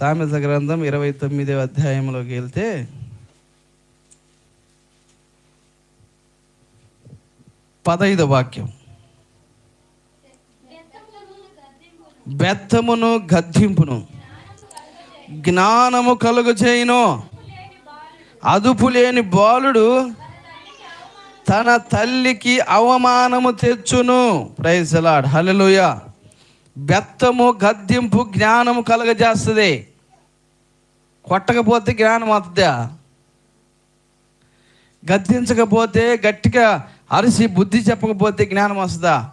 సామెత గ్రంథం ఇరవై తొమ్మిదవ అధ్యాయంలోకి వెళ్తే పదైదు వాక్యం. బెత్తమును గద్దింపును. జ్ఞానము కలుగు చేయను. అదుపు లేని బాలుడు తన తల్లికి అవమానము తెచ్చును. ప్రైజలాడ్ హలలుయ బెత్తము గద్దింపు జ్ఞానము కలగజేస్తుంది. కొట్టకపోతే జ్ఞానం వస్తుందా? గద్దించకపోతే గట్టిగా అరిసి బుద్ధి చెప్పకపోతే జ్ఞానం వస్తుందా?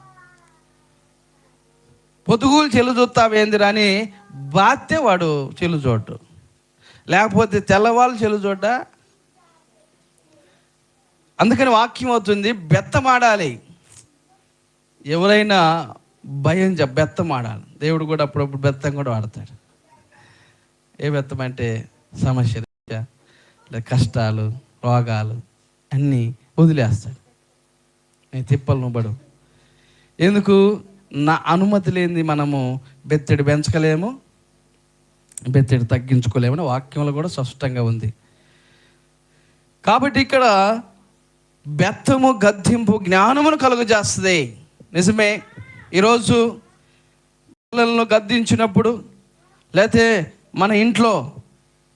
పొదుగులు చెల్లు చూస్తావేందిరా అని బాధ్యత వాడు చెల్లు చూడు లేకపోతే తెల్లవాళ్ళు చెల్లు చూడ అందుకని వాక్యం అవుతుంది బెత్తమాడాలి. ఎవరైనా భయం చెప్ప బెత్తమాడాలి. దేవుడు కూడా అప్పుడప్పుడు బెత్తం కూడా వాడతాడు. ఏ బెత్తం అంటే సమస్య లేదా కష్టాలు రోగాలు అన్నీ వదిలేస్తాడు. నేను తిప్పలను నువ్వడు ఎందుకు? నా అనుమతి లేని మనము బెత్తడి పెంచకలేము బెత్తడి తగ్గించుకోలేమని వాక్యంలో కూడా స్పష్టంగా ఉంది. కాబట్టి ఇక్కడ బెత్తము గద్దింపు జ్ఞానమును కలుగజేస్తుంది. నిజమే. ఈరోజు పిల్లలను గద్దించినప్పుడు లేకపోతే మన ఇంట్లో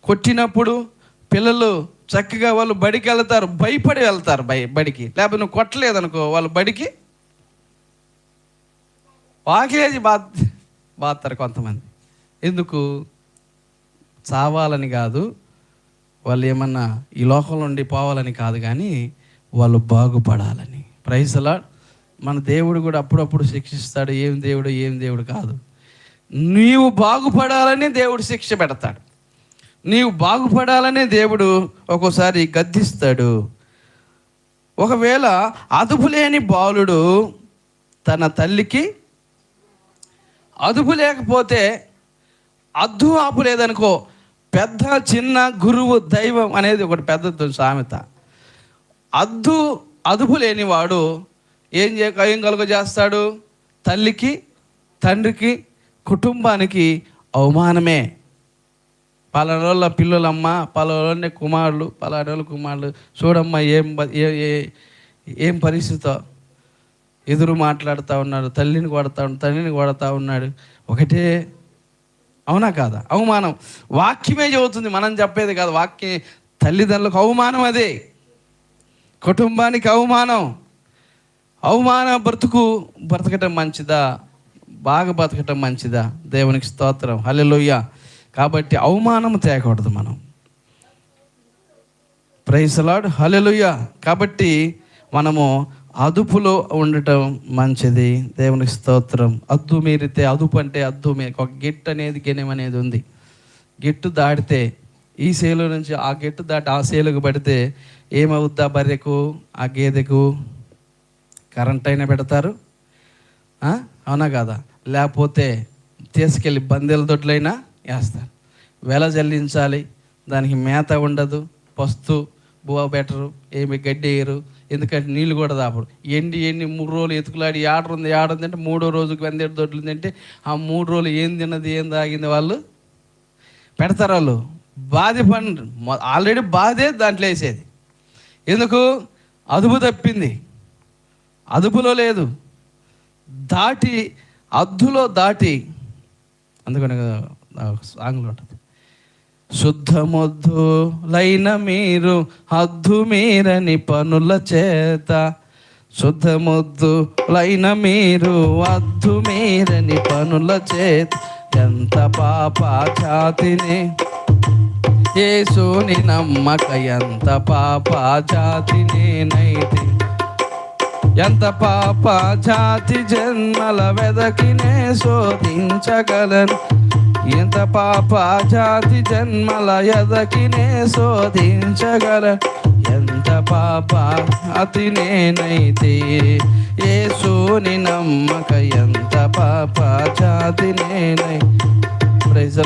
కొట్టినప్పుడు పిల్లలు చక్కగా వాళ్ళు బడికి వెళ్తారు భయపడి వెళ్తారు భయ బడికి. లేకపోతే నువ్వు కొట్టలేదనుకో వాళ్ళు బడికి. వాకేది బా బాస్తారు కొంతమంది. ఎందుకు? చావాలని కాదు. వాళ్ళు ఏమన్నా ఈ లోకంలో ఉండి పోవాలని కాదు కానీ వాళ్ళు బాగుపడాలని. ప్రైసలా మన దేవుడు కూడా అప్పుడప్పుడు శిక్షిస్తాడు. ఏం దేవుడు ఏం దేవుడు కాదు. నీవు బాగుపడాలని దేవుడు శిక్ష పెడతాడు. నీవు బాగుపడాలనే దేవుడు ఒక్కోసారి గద్దిస్తాడు. ఒకవేళ అదుపు లేని బాలుడు తన తల్లికి అదుపు లేకపోతే అద్దు ఆపు లేదనుకో పెద్ద చిన్న గురువు దైవం అనేది ఒకటి పెద్ద సామెత. అద్దు అదుపు లేనివాడు ఏం చే ఏం కలుగజేస్తాడు? తల్లికి తండ్రికి కుటుంబానికి అవమానమే. పలానోళ్ళ పిల్లలమ్మ పలానోళ్ళ కుమారులు పలానోళ్ళ కుమారులు చూడమ్మా ఏం ఏ ఏ- ఏం పరిస్థితో? ఎదురు మాట్లాడుతూ ఉన్నాడు తల్లిని కొడతా ఉన్నాడు తల్లిని కొడతా ఉన్నాడు. ఒకటే అవునా కాదా? అవమానం. వాక్యమే చెబుతుంది మనం చెప్పేది కాదు. వాక్యం తల్లిదండ్రులకు అవమానం అదే. కుటుంబానికి అవమానం. అవమాన బ్రతుకు బ్రతకటం మంచిదా? బాగా బతకటం మంచిదా? దేవునికి స్తోత్రం. హల్లెలూయా. కాబట్టి అవమానం తేకూడదు మనం. ప్రైసలాడ్ హల్లెలూయా. కాబట్టి మనము అదుపులో ఉండటం మంచిది. దేవునికి స్తోత్రం. అద్దు మీరితే అదుపు అంటే అద్దు మీరు ఒక గిట్ అనేది గెనెం అనేది ఉంది. గిట్టు దాటితే ఈ సేలు నుంచి ఆ గిట్టు దాటి ఆ సేలుకు పడితే ఏమవుద్దా బర్రెకు ఆ గేదెకు? కరెంట్ అయినా పెడతారు? అవునా కాదా? లేకపోతే తీసుకెళ్ళి బందీల దొడ్లైనా వేస్తారు. వెల చెల్లించాలి దానికి మేత ఉండదు పస్తు బువ్వ బెటరు ఏమి గడ్డి వేయరు. ఎందుకంటే నీళ్ళు కూడా దాపడు ఎండి ఎండి మూడు రోజులు ఎతుకులాడి ఆర్డర్ ఉంది ఆర్డర్ ఉంది అంటే మూడో రోజుకి వెందేడు దొడ్లు ఉందంటే ఆ మూడు రోజులు ఏం తిన్నది ఏం తాగింది వాళ్ళు? పెడతారు వాళ్ళు. బాధ పండు. ఆల్రెడీ బాధే దాంట్లో వేసేది. ఎందుకు? అదుపు తప్పింది. అదుపులో లేదు. దాటి అద్దులో దాటి అందుకని సాంగ్లో ఉంటుంది. శుద్ధమొద్దులైన మీరు హద్దు మీరని పనుల చేత శుద్ధమొద్దులైన మీరు అద్దు మీరని పనుల చేత ఎంత పాప జాతిని ఏసుని నమ్మక ఎంత పాప జాతిని ఎంత పాప జాతి జన్మల వెదకినే శోధించగలను? ఎంత పాప జాతి జన్మల ఎదకినే శోధించగలను? ఎంత పాప అతి నేనైతే యేసుని నమ్మక ఎంత పాప జాతి నేనై ప్రైజ్